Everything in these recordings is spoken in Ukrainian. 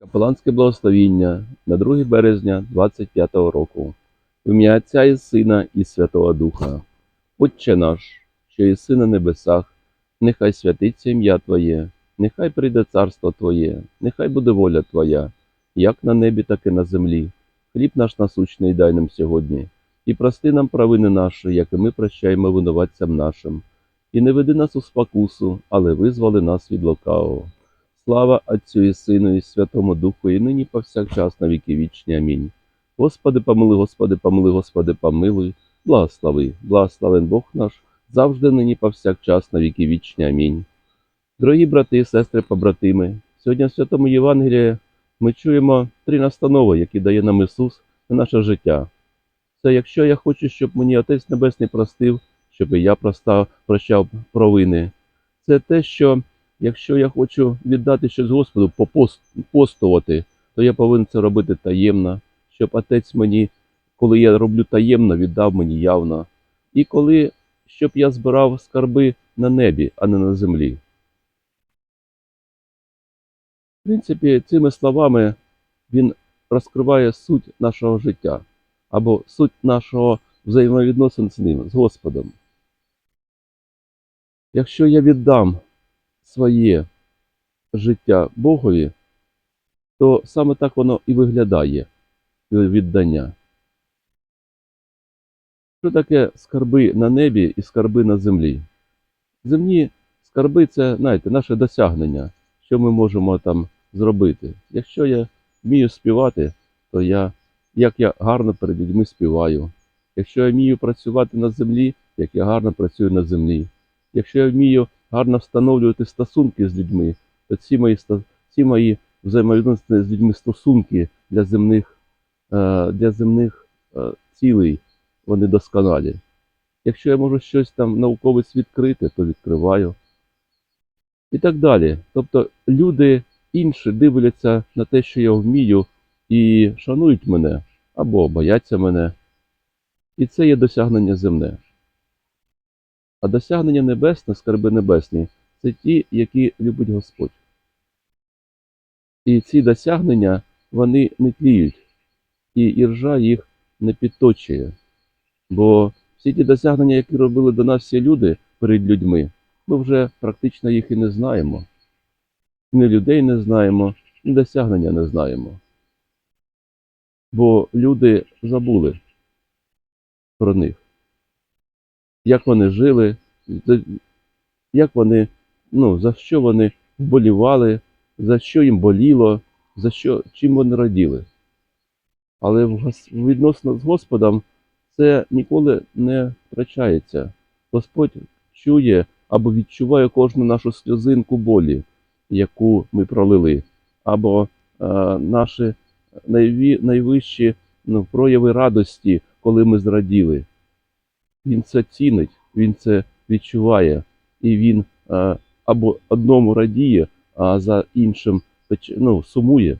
Капеланське благословіння на 2 березня 25 року. В ім'я Отця і Сина і Святого Духа. Отче наш, що єси на небесах, нехай святиться ім'я Твоє, нехай прийде царство Твоє, нехай буде воля Твоя, як на небі, так і на землі. Хліб наш насущний дай нам сьогодні, і прости нам провини наші, як і ми прощаємо винуватцям нашим. І не веди нас у спокусу, але визволи нас від лукавого. Слава Отцю і Сину, і Святому Духу, і нині повсякчас на віки вічні. Амінь. Господи, помилуй, Господи, помилуй, Господи, помилуй, благослови, благословен Бог наш, завжди нині повсякчас на віки вічні. Амінь. Дорогі брати і сестри, побратими, сьогодні в Святому Євангелії ми чуємо три настанови, які дає нам Ісус на наше життя. Це якщо я хочу, щоб мені Отець Небесний простив, щоб і я простав, прощав провини. Це те, що якщо я хочу віддати щось Господу, попостувати, то я повинен це робити таємно, щоб Отець мені, коли я роблю таємно, віддав мені явно. І коли щоб я збирав скарби на небі, а не на землі. В принципі, цими словами він розкриває суть нашого життя або суть нашого взаємовідносин з ним, з Господом. Якщо я віддам своє життя Богові, то саме так воно і виглядає віддання. Що таке скарби на небі і скарби на землі? Земні скарби це, знаєте, наше досягнення, що ми можемо там зробити. Якщо я вмію співати, то я, як я гарно перед людьми співаю. Якщо я вмію працювати на землі, як я гарно працюю на землі. Якщо я вмію гарно встановлювати стосунки з людьми, ці мої, ці мої взаємовідносини з людьми стосунки для земних, е, для земних е, цілей, вони досконалі. Якщо я можу щось там науковець відкрити, то відкриваю. І так далі. Тобто люди інші дивляться на те, що я вмію, і шанують мене або бояться мене. І це є досягнення земне. А досягнення небесне, скарби небесні, це ті, які любить Господь. І ці досягнення, вони не тліють, і іржа їх не підточує. Бо всі ті досягнення, які робили до нас всі люди перед людьми, ми вже практично їх і не знаємо. Ні людей не знаємо, ні досягнення не знаємо. Бо люди забули про них як вони жили, як вони, ну, за що вони вболівали, за що їм боліло, за що, чим вони раділи. Але відносно з Господом це ніколи не втрачається. Господь чує або відчуває кожну нашу сльозинку болі, яку ми пролили, або е, наші найві, найвищі ну, прояви радості, коли ми зраділи. Він це цінить, він це відчуває, і він е, або одному радіє, а за іншим ну, сумує.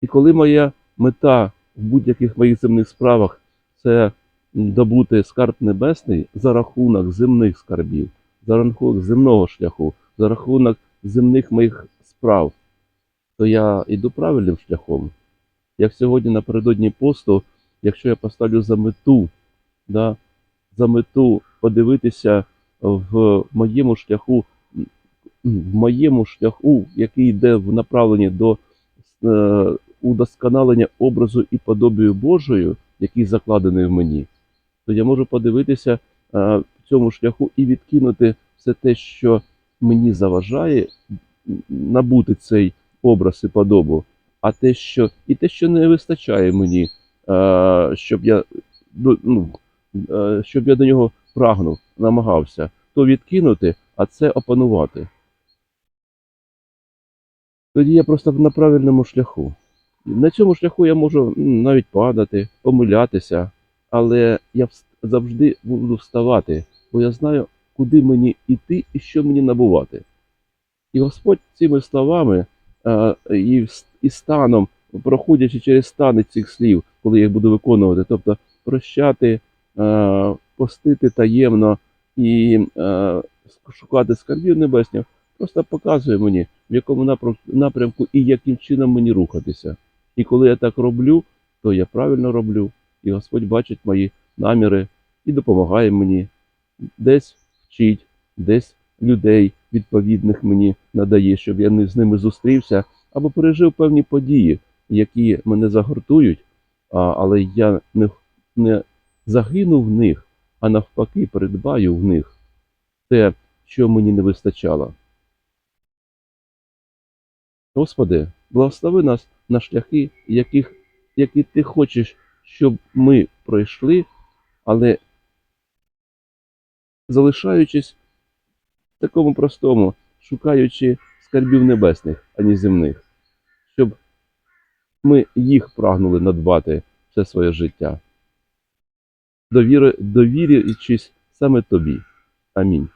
І коли моя мета в будь-яких моїх земних справах це добути скарб небесний за рахунок земних скарбів, за рахунок земного шляху, за рахунок земних моїх справ, то я йду правильним шляхом. Як сьогодні напередодні посту, якщо я поставлю за мету, да, за мету подивитися в моєму шляху, в моєму шляху, який йде в направленні до е, удосконалення образу і подобію Божою, який закладений в мені, то я можу подивитися е, в цьому шляху і відкинути все те, що мені заважає набути цей образ і подобу, а те, що і те, що не вистачає мені, щоб я до- ну, е, щоб я до нього прагнув, намагався, то відкинути, а це опанувати. Тоді я просто на правильному шляху. На цьому шляху я можу навіть падати, помилятися, але я завжди буду вставати, бо я знаю, куди мені йти і що мені набувати. І Господь цими словами е, і станом, проходячи через стани цих слів, коли я їх буду виконувати, тобто прощати, е, постити таємно і е, шукати скарбів небесних, просто показує мені, в якому напрям- напрямку і яким чином мені рухатися. І коли я так роблю, то я правильно роблю, і Господь бачить мої наміри і допомагає мені, десь вчить, десь людей відповідних мені надає, щоб я з ними зустрівся або пережив певні події, які мене загортують, але я не, не загину в них, а навпаки придбаю в них те, що мені не вистачало. Господи, благослови нас на шляхи, яких, які ти хочеш, щоб ми пройшли, але залишаючись в такому простому, шукаючи скарбів небесних, а не земних, ми їх прагнули надбати все своє життя, довіри, довірюючись саме тобі. Амінь.